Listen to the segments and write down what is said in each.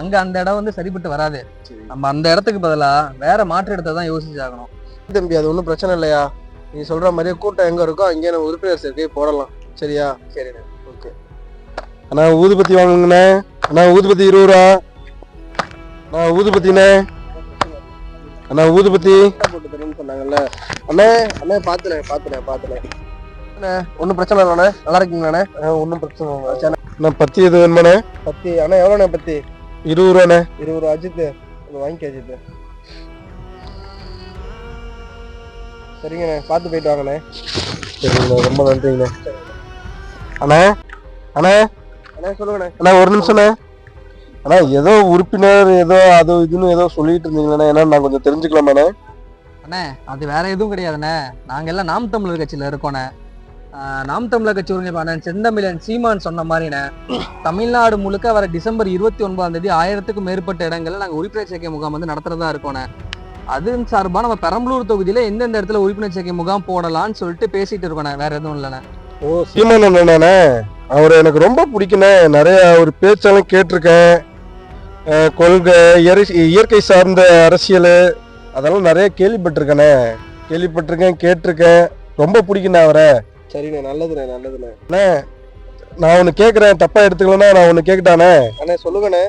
அங்க அந்த இடம் வந்து சரிப்பட்டு வராது. சரி. நம்ம அந்த இடத்துக்கு பதிலா வேற மாற்று இடத்தை தான் யோசிச்சாகணும். தம்பி அது ஒன்றும் பிரச்சனை இல்லையா? நீ சொல்ற மாதிரியே கூட்டம் எங்க இருக்கோ அங்கேயே நம்ம உறுப்பினர் சேர்க்கை போடலாம். சரியா? சரிண்ணே ஓகே. அண்ணா ஊதுபத்தி வாங்குங்கண்ணே. அண்ணா ஊதுபத்தி இருபது ரூபா. அண்ணா ஊதுபத்திண்ணே. அண்ணா ஊதுபத்தி. போட்டு தரேன்னு சொன்னாங்கல்ல. அண்ணே அண்ணே பாத்துனே பாத்துனே பாத்துனே அண்ணே ஒன்றும் பிரச்சனை இல்லைண்ணே. நல்லா இருக்கீங்களாண்ணே? ஒன்றும் பிரச்சனை இல்லை அண்ணா பத்தி எது வேணுமாண்ணே? பத்தி அண்ணா எவ்வளோண்ணே பத்தி? இருபது ரூபாண்ணே. இருபது ரூபா அஜித் ஒன்று வாங்கிக்க அஜித் சரிங்கண்ணே பார்த்து போயிட்டு வாங்கண்ணே. சரிங்கண்ணா ரொம்ப நன்றிங்கண்ணே. அண்ணா அண்ணா. அண்ணா சொல்லுங்கண்ணே. அண்ணா ஒரு நிமிஷம்ண்ணே. அண்ணா ஏதோ உறுப்பினர் ஏதோ அது இதுன்னு ஏதோ சொல்லிட்டு இருந்தீங்களே ஏன்னா நான் கொஞ்சம் தெரிஞ்சுக்கலாமாண்ணே? அண்ணே அது வேற எதுவும் கிடையாதுண்ணே. நாங்க எல்லாம் நாம் தமிழர் கட்சியில இருக்கோண்ணே. நாம் தமிழர் கட்சி ஒருங்கிணைப்பாளர் செந்தமிழன் சீமான் சொன்ன மாதிரிண்ணே தமிழ்நாடு முழுக்க வர டிசம்பர் இருபத்தி ஒன்பதாம் தேதி ஆயிரத்துக்கும் மேற்பட்ட இடங்களில் நாங்கள் உறுப்பினர் சேர்க்கை முகாம் வந்து நடத்துறதா இருக்கோண்ணே அதன் சார்பாக நம்ம பெரம்பலூர் தொகுதியில் எந்தெந்த இடத்துல உறுப்பினர் சேர்க்கை முகாம் போடலான்னு சொல்லிட்டு பேசிட்டு இருக்கோண்ணே வேற எதுவும் இல்லைண்ணே ஓ சீமான் என்னண்ணே அவரை எனக்கு ரொம்ப பிடிக்குண்ணே நிறைய அவர் பேச்செல்லாம் கேட்டிருக்கேன். கொள்கை இயற்கை இயற்கை சார்ந்த அரசியல் அதெல்லாம் நிறைய கேள்விப்பட்டிருக்கேனே கேள்விப்பட்டிருக்கேன் கேட்டிருக்கேன். ரொம்ப பிடிக்குண்ணே அவரை. சரிண்ணே நல்லதுண்ணே நல்லதுண்ணே. அண்ணே நான் ஒன்று கேட்குறேன் தப்பா எடுத்துக்கலன்னா நான் ஒன்று கேட்கட்டானே அண்ணே சொல்லுங்கண்ணே.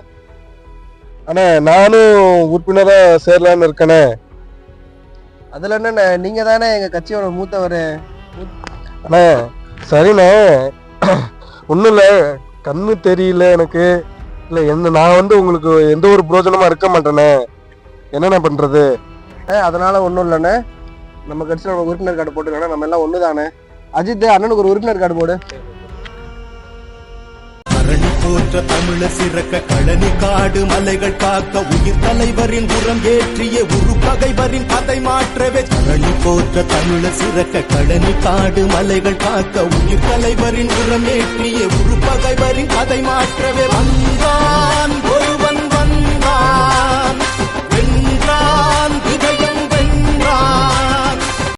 அண்ணே நானும் உறுப்பினரா சேரலான்னு இருக்கேனே அதுல என்னண்ணே நீங்க தானே எங்க கட்சியோட மூத்தவர்? அண்ணே சரிண்ணே. ஒன்றும் இல்லை கண்ணு தெரியல எனக்கு. இல்லை எந்த நான் வந்து உங்களுக்கு எந்த ஒரு பிரோஜனமா இருக்க மாட்டேனே. என்னண்ணே பண்றது? அதனால ஒன்றும் இல்லைண்ணே. நம்ம கட்சியில் நம்ம உறுப்பினர் கார்டு போட்டுக்கணும் நம்ம எல்லாம் ஒன்று தானே அஜித் அண்ணனுக்கு ஒரு உறுப்பினர் கார்டு போடு. போற்ற தமிழ சிறக்க கழனி காடு மலைகள் காக்க உயிர் தலைவரின் புறம் ஏற்றிய உரு பகைவரின் கதை மாற்றவே. கரணி போற்ற தமிழ சிறக்க கழனி காடு மலைகள் காக்க உயிர் தலைவரின் புறம் ஏற்றிய உரு பகைவரின் கதை மாற்றவே. வந்தான்